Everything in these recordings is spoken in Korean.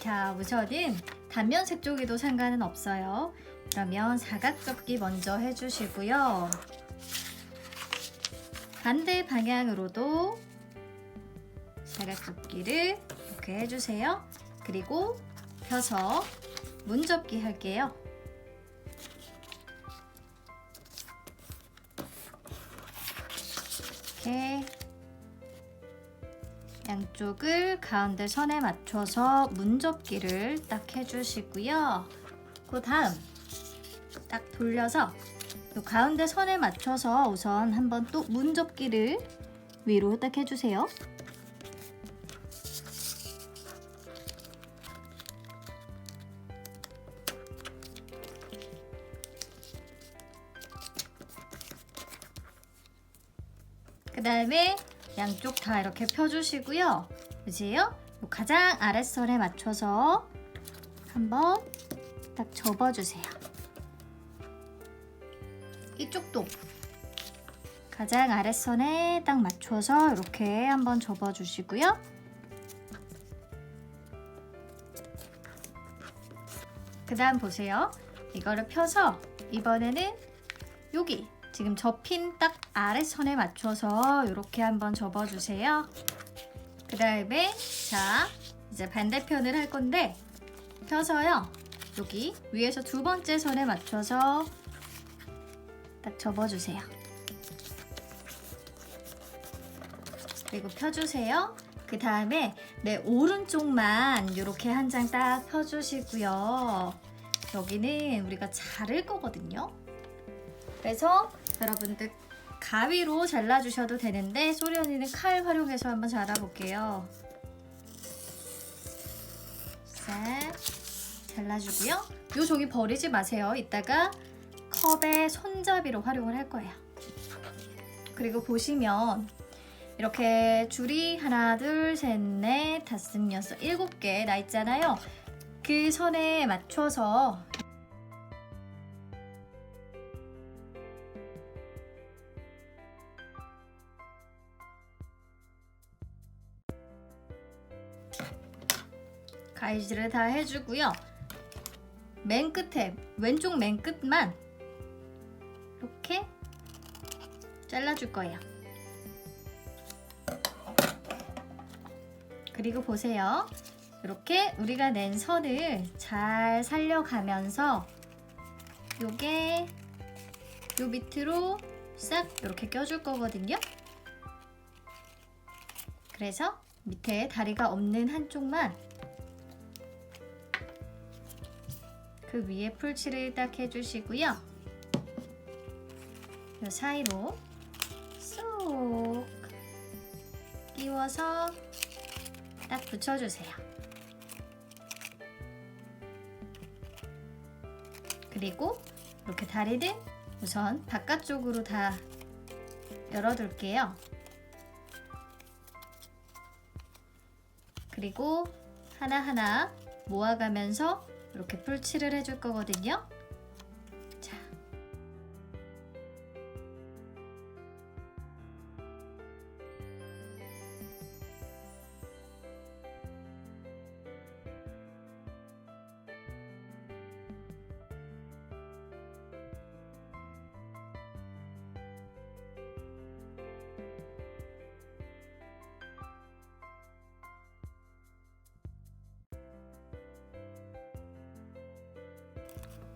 자, 우선은 단면 색조기도 상관은 없어요. 그러면 사각접기 먼저 해주시고요. 반대 방향으로도 사각접기를 이렇게 해주세요. 그리고 펴서 문접기 할게요. 이렇게 양쪽을 가운데 선에 맞춰서 문접기를 딱 해주시고요. 그 다음 딱 돌려서 요 가운데 선에 맞춰서 우선 한번 또 문접기를 위로 딱 해주세요. 그 다음에 양쪽 다 이렇게 펴주시고요. 보세요. 요 가장 아랫선에 맞춰서 한번 딱 접어주세요. 이쪽도 가장 아랫선에 딱 맞춰서 이렇게 한번 접어주시고요. 그 다음 보세요. 이거를 펴서 이번에는 여기 지금 접힌 딱 아래선에 맞춰서 이렇게 한번 접어주세요. 그 다음에 자 이제 반대편을 할 건데 펴서요. 여기 위에서 두 번째 선에 맞춰서 딱 접어주세요. 그리고 펴주세요. 그 다음에 내 오른쪽만 이렇게 한 장 딱 펴주시고요. 여기는 우리가 자를 거거든요. 그래서 여러분들 가위로 잘라주셔도 되는데 소리 언니는 칼 활용해서 한번 잘라볼게요. 싹 잘라주고요. 요 종이 버리지 마세요. 이따가 컵에 손잡이로 활용을 할 거예요. 그리고 보시면 이렇게 줄이 하나, 둘, 셋, 넷, 다섯, 여섯, 일곱 개 나 있잖아요. 그 선에 맞춰서 가위질을 다 해주고요. 맨 끝에 왼쪽 맨 끝만 이렇게 잘라줄 거예요. 그리고 보세요. 이렇게 우리가 낸 선을 잘 살려가면서 요게 요 밑으로 싹 이렇게 껴줄 거거든요. 그래서 밑에 다리가 없는 한쪽만 그 위에 풀칠을 딱 해주시고요. 요 사이로 쏙 끼워서 딱 붙여주세요. 그리고 이렇게 다리는 우선 바깥쪽으로 다 열어둘게요. 그리고 하나하나 모아가면서 이렇게 풀칠을 해줄 거거든요.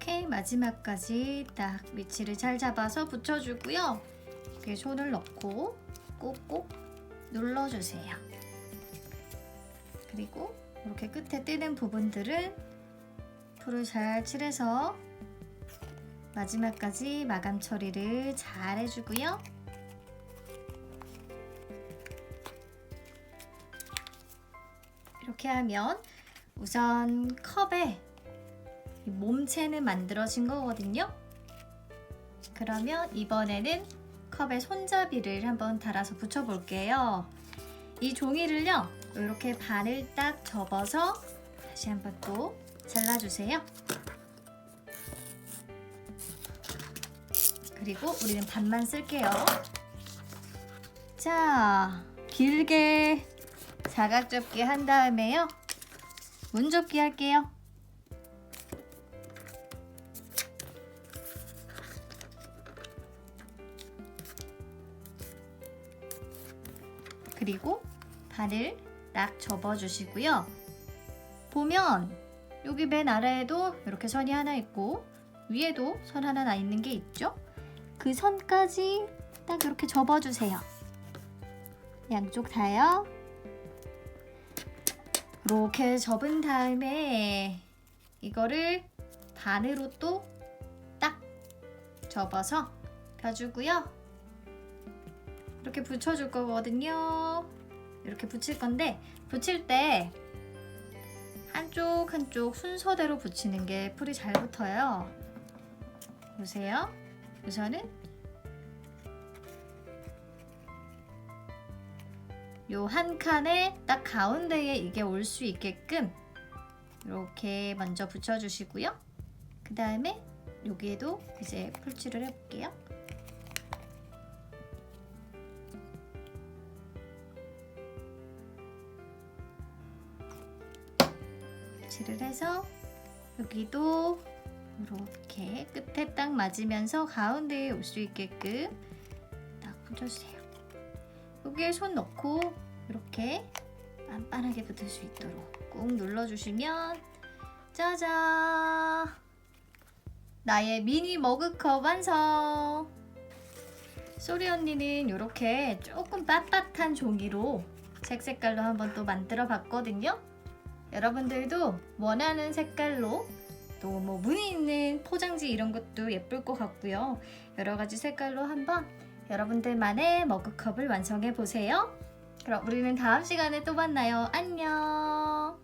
이렇게 마지막까지 딱 위치를 잘 잡아서 붙여주고요. 이렇게 손을 넣고 꼭꼭 눌러주세요. 그리고 이렇게 끝에 뜨는 부분들은 풀을 잘 칠해서 마지막까지 마감 처리를 잘 해주고요. 이렇게 하면 우선 컵에 이 몸체는 만들어진 거거든요. 그러면 이번에는 컵에 손잡이를 한번 달아서 붙여볼게요. 이 종이를요, 이렇게 반을 딱 접어서 다시 한번 또 잘라주세요. 그리고 우리는 반만 쓸게요. 자, 길게 사각 접기 한 다음에요. 문접기 할게요. 그리고 발을 딱 접어주시고요. 보면 여기 맨 아래에도 이렇게 선이 하나 있고 위에도 선 하나 나 있는 게 있죠? 그 선까지 딱 이렇게 접어주세요. 양쪽 다요. 이렇게 접은 다음에 이거를 반으로 또 딱 접어서 펴주고요. 이렇게 붙여줄 거거든요. 이렇게 붙일 건데 붙일 때 한쪽 한쪽 순서대로 붙이는 게 풀이 잘 붙어요. 보세요. 우선은 요 한 칸에 딱 가운데에 이게 올 수 있게끔 이렇게 먼저 붙여주시고요. 그 다음에 여기에도 이제 풀칠을 해볼게요. 칠을 해서 여기도 이렇게 끝에 딱 맞으면서 가운데에 올 수 있게끔 딱 붙여주세요. 여기에 손 넣고 이렇게 빤빤하게 붙을 수 있도록 꾹 눌러주시면 짜잔! 나의 미니 머그컵 완성! 소리 언니는 이렇게 조금 빳빳한 종이로 색 색깔로 한번 또 만들어 봤거든요. 여러분들도 원하는 색깔로 또 뭐 무늬 있는 포장지 이런 것도 예쁠 것 같고요. 여러 가지 색깔로 한번 여러분들만의 머그컵을 완성해 보세요. 그럼 우리는 다음 시간에 또 만나요. 안녕!